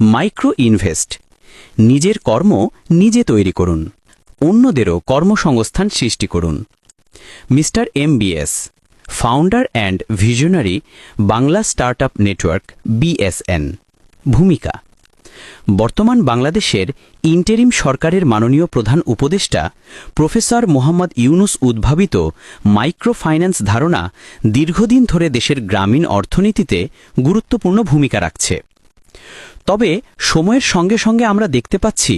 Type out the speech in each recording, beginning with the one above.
Micro invest নিজের কর্ম নিজে তৈরি করুন। অন্যদেরও কর্মসংস্থান সৃষ্টি করুন। Mister MBS, founder and visionary, Bangla startup network, BSN. ভূমিকা, বর্তমান বাংলাদেশের ইন্টেরিম সরকারের মাননীয় প্রধান উপদেষ্টা প্রফেসর মোহাম্মদ ইউনুস উদ্ভাবিত মাইক্রো ফাইন্যান্স ধারণা দীর্ঘদিন ধরে দেশের গ্রামীণ অর্থনীতিতে গুরুত্বপূর্ণ ভূমিকা রাখছে। তবে সময়ের সঙ্গে সঙ্গে আমরা দেখতে পাচ্ছি,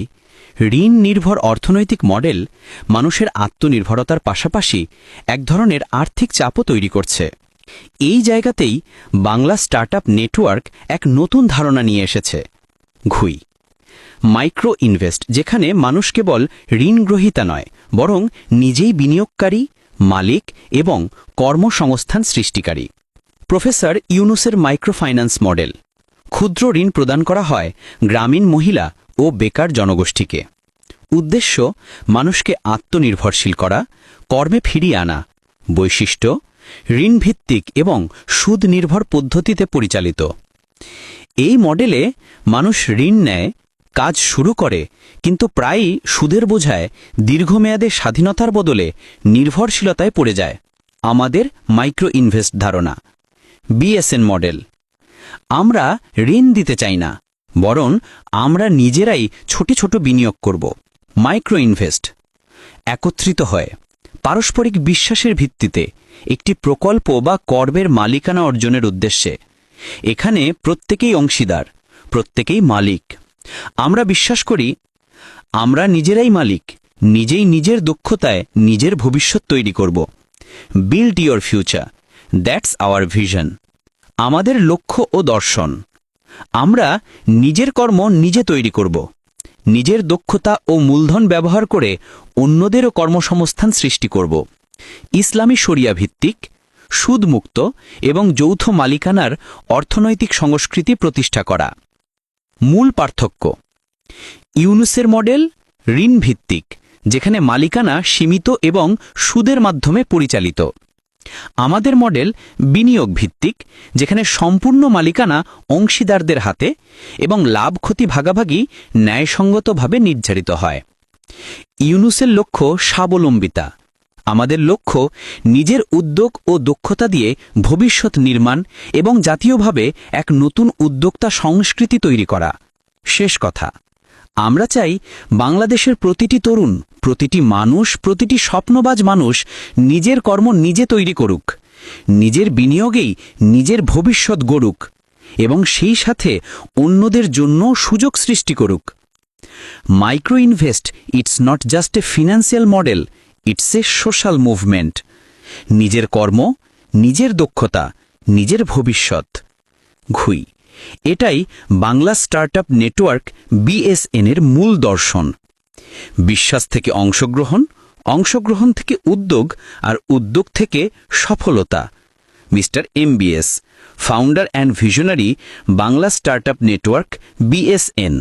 ঋণ নির্ভর অর্থনৈতিক মডেল মানুষের আত্মনির্ভরতার পাশাপাশি এক ধরনের আর্থিক চাপও তৈরি করছে। এই জায়গাতেই বাংলা স্টার্টআপ নেটওয়ার্ক এক নতুন ধারণা নিয়ে এসেছে। ঘুই। মাইক্রো ইনভেস্ট, যেখানে মানুষ কেবল ঋণ গ্রহীতা নয়, বরং নিজেই বিনিয়োগকারী, মালিক এবং কর্মসংস্থান সৃষ্টিকারী। প্রফেসর ইউনুসের মাইক্রোফাইন্যান্স মডেল। ক্ষুদ্র ঋণ প্রদান করা হয় গ্রামীণ মহিলা ও বেকার জনগোষ্ঠীকে। উদ্দেশ্য, মানুষকে আত্মনির্ভরশীল করা, কর্মে ফিরিয়ে আনা। বৈশিষ্ট্য, ঋণভিত্তিক এবং সুদ নির্ভর পদ্ধতিতে পরিচালিত। এই মডেলে মানুষ ঋণ নেয়, কাজ শুরু করে, কিন্তু প্রায়ই সুদের বোঝায় দীর্ঘমেয়াদে স্বাধীনতার বদলে নির্ভরশীলতায় পড়ে যায়। আমাদের মাইক্রো ইনভেস্ট ধারণা। BSN model. আমরা ঋণ দিতে চাই না, বরং আমরা নিজেরাই ছোট ছোট বিনিয়োগ করব। মাইক্রো ইনভেস্ট একত্রিত হয়। পারস্পরিক বিশ্বাসের ভিত্তিতে একটি প্রকল্প বা কর্মের মালিকানা অর্জনের উদ্দেশ্যে। এখানে প্রত্যেকেই অংশীদার, প্রত্যেকেই মালিক। আমরা বিশ্বাস করি, আমরা নিজেরাই মালিক, নিজেই নিজের দক্ষতায় নিজের ভবিষ্যৎ তৈরি করব। Build your future, that's our vision. আমাদের লক্ষ্য ও দর্শন। আমরা নিজের কর্ম নিজে তৈরি করব। নিজের দক্ষতা ও মূলধন ব্যবহার করে অন্যদেরও কর্মসংস্থান সৃষ্টি করব। ইসলামী শরিয়া ভিত্তিক সুদমুক্ত এবং যৌথ মালিকানার অর্থনৈতিক সংস্কৃতি প্রতিষ্ঠা করা। মূল পার্থক্য, ইউনুসের মডেল ঋণ ভিত্তিক যেখানে মালিকানা সীমিত এবং সুদের মাধ্যমে পরিচালিত। আমাদের মডেল বিনিয়োগ ভিত্তিক যেখানে সম্পূর্ণ মালিকানা অংশীদারদের হাতে এবং লাভ ক্ষতি ভাগাভাগি ন্যায়সঙ্গতভাবে নির্ধারিত হয়। ইউনুসের লক্ষ্য স্বাবলম্বিতা। আমাদের লক্ষ্য নিজের উদ্যোগ ও দক্ষতা দিয়ে ভবিষ্যৎ নির্মাণ এবং জাতীয়ভাবে এক নতুন উদ্যোক্তা সংস্কৃতি তৈরি করা। শেষ কথা। আমরা চাই বাংলাদেশের প্রতিটি তরুণ, প্রতিটি মানুষ, প্রতিটি স্বপ্নবাজ মানুষ নিজের কর্ম নিজে তৈরি করুক। নিজের বিনিয়োগেই নিজের ভবিষ্যৎ গড়ুক এবং সেই সাথে অন্যদের জন্য সুযোগ সৃষ্টি করুক। Micro invest it's not just a financial model, it's a social movement. নিজের কর্ম, নিজের দক্ষতা, নিজের ভবিষ্যৎ। ঘুই। এটাই বাংলা স্টার্টআপ নেটওয়ার্ক বিএসএন এর মূল দর্শন। বিশ্বাস থেকে অংশগ্রহণ অংশগ্রহণ থেকে উদ্যোগ আর উদ্যোগ থেকে সফলতা। Mister MBS founder and visionary Bangla startup network BSN.